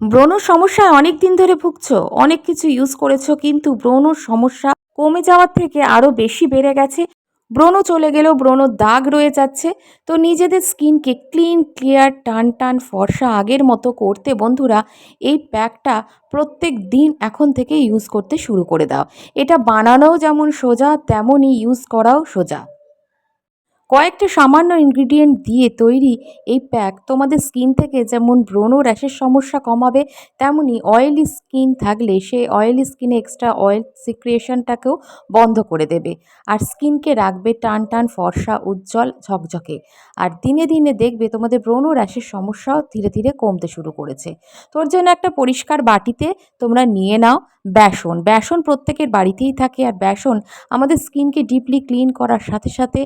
ব্রণ সমস্যায় অনেক দিন ধরে ভুগছ, অনেক কিছু ইউজ করেছ, কিন্তু ব্রণ সমস্যা কমে যাওয়ার থেকে আরও বেশি বেড়ে গেছে। ব্রণ চলে গেলেও ব্রণ দাগ রয়ে যাচ্ছে। তো নিজেদের স্কিনকে ক্লিন, ক্লিয়ার, টান টান, ফর্সা আগের মতো করতে বন্ধুরা এই প্যাকটা প্রত্যেক দিন এখন থেকে ইউজ করতে শুরু করে দাও। এটা বানানোও যেমন সোজা, তেমনই ইউজ করাও সোজা। কয়েকটা সামান্য ইনগ্রিডিয়েন্ট দিয়ে তৈরি এই প্যাক তোমাদের স্কিন থেকে যেমন ব্রণ র্যাশের সমস্যা কমাবে, তেমনি অয়েলি স্কিন থাকলে সেই অয়েলি স্কিনে এক্সট্রা অয়েল সিক্রিয়েশনটাকেও বন্ধ করে দেবে। আর স্কিনকে রাখবে টান টান, ফর্সা, উজ্জ্বল, ঝকঝকে। আর দিনে দিনে দেখবে তোমাদের ব্রণ র্যাশের সমস্যাও ধীরে ধীরে কমতে শুরু করেছে। তোর জন্য একটা পরিষ্কার বাটিতে তোমরা নিয়ে নাও বেসন। বেসন প্রত্যেকের বাড়িতেই থাকে। আর বেসন আমাদের স্কিনকে ডিপলি ক্লিন করার সাথে সাথে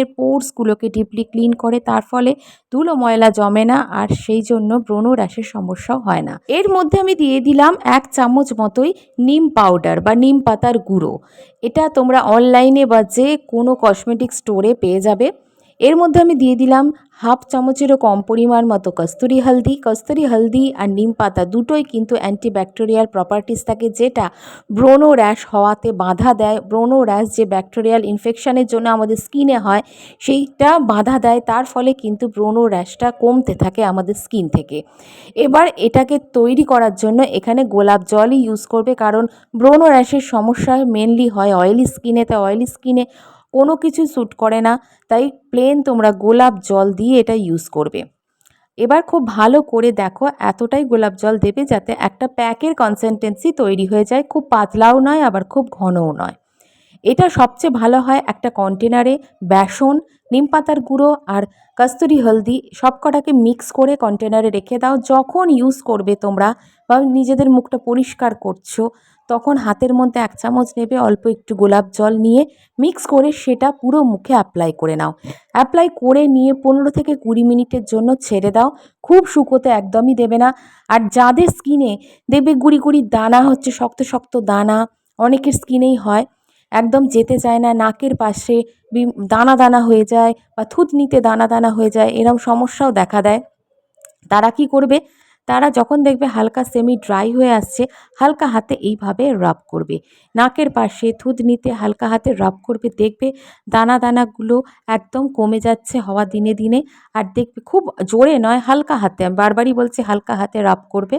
স্কিনের পোর্সগুলোকে ডিপলি ক্লিন করে, তার ফলে ধুলো ময়লা জমে না আর সেই জন্য ব্রণ র্যাশের সমস্যাও হয় না। এর মধ্যে আমি দিয়ে দিলাম এক চামচ মতোই নিম পাউডার বা নিম পাতার গুঁড়ো। এটা তোমরা অনলাইনে বা যে কোনো কসমেটিক স্টোরে পেয়ে যাবে। এর মধ্যে আমি দিয়ে দিলাম হাফ চামচেরও কম পরিমাণ মতো কস্তুরি হলদি। কস্তুরি হলদি আর নিম পাতা দুটোই কিন্তু অ্যান্টিব্যাকটেরিয়াল প্রপার্টিস থাকে, যেটা ব্রণ র্যাশ হওয়াতে বাধা দেয়। ব্রণ র্যাশ যে ব্যাকটেরিয়াল ইনফেকশানের জন্য আমাদের স্কিনে হয়, সেইটা বাধা দেয়, তার ফলে কিন্তু ব্রণ র্যাশটা কমতে থাকে আমাদের স্কিন থেকে। এবার এটাকে তৈরি করার জন্য এখানে গোলাপ জলই ইউজ করবে, কারণ ব্রণ র্যাশের সমস্যা মেনলি হয় অয়েলি স্কিনে তাই অয়েলি স্কিনে কোনো কিছু স্যুট করে না, তাই প্লেন তোমরা গোলাপ জল দিয়ে এটা ইউজ করবে। এবার খুব ভালো করে দেখো এতটাই গোলাপ জল দেবে যাতে একটা প্যাকের কনসেনটেন্সি তৈরি হয়ে যায়। খুব পাতলাও নয়, আবার খুব ঘনও নয়। এটা সবচেয়ে ভালো হয় একটা কন্টেনারে বেসন, নিম পাতার গুঁড়ো আর কস্তুরি হলদি সব কটাকে মিক্স করে কন্টেনারে রেখে দাও। যখন ইউজ করবে তোমরা বা নিজেদের মুখটা পরিষ্কার করছ, তখন হাতের মধ্যে এক চামচ নেবে অল্প একটু গোলাপ জল নিয়ে মিক্স করে সেটা পুরো মুখে অ্যাপ্লাই করে নাও। অ্যাপ্লাই করে নিয়ে পনেরো থেকে কুড়ি মিনিটের জন্য ছেড়ে দাও। খুব শুকোতে একদমই দেবে না। আর যাদের স্কিনে দেবে গুড়ি গুড়ি দানা, হচ্ছে শক্ত শক্ত দানা, অনেকের স্কিনেই হয়। একদম যেতে চায় না, নাকের পাশে দানা দানা হয়ে যায় বা থুতনিতে দানা দানা হয়ে যায়, এরম সমস্যাও দেখা দেয়। তারা কি করবে? তারা যখন দেখবে হালকা সেমি ড্রাই হয়ে আসছে, হালকা হাতে এইভাবে রাব করবে। নাকের পাশে থুতনিতে হালকা হাতে রাব করবে, দেখবে দানা দানাগুলো একদম কমে যাচ্ছে হওয়া দিনে দিনে, আর দেখবে খুব জোরে নয়, হালকা হাতে, বারবারই বলছি হালকা হাতে রাব করবে।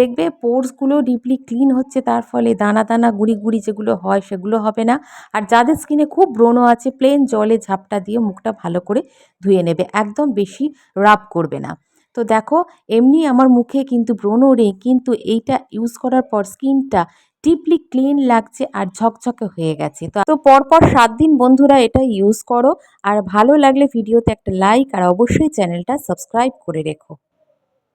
দেখবে পোর্সগুলো ডিপলি ক্লিন হচ্ছে, তার ফলে দানা দানা গুড়ি গুড়ি যেগুলো হয় সেগুলো হবে না। আর যাদের স্কিনে খুব ব্রণ আছে প্লেন জলে ঝাপটা দিয়ে মুখটা ভালো করে ধুয়ে নেবে, একদম বেশি রাব করবে না। তো দেখো, এমনি আমার মুখে কিন্তু ব্রণ নেই কিন্তু এইটা ইউজ করার পর স্কিনটা ডিপলি ক্লিন লাগছে আর ঝকঝকে হয়ে গেছে। তো পরপর সাত দিন বন্ধুরা এটা ইউজ করো, আর ভালো লাগলে ভিডিওতে একটা লাইক আর অবশ্যই চ্যানেলটা সাবস্ক্রাইব করে রেখো।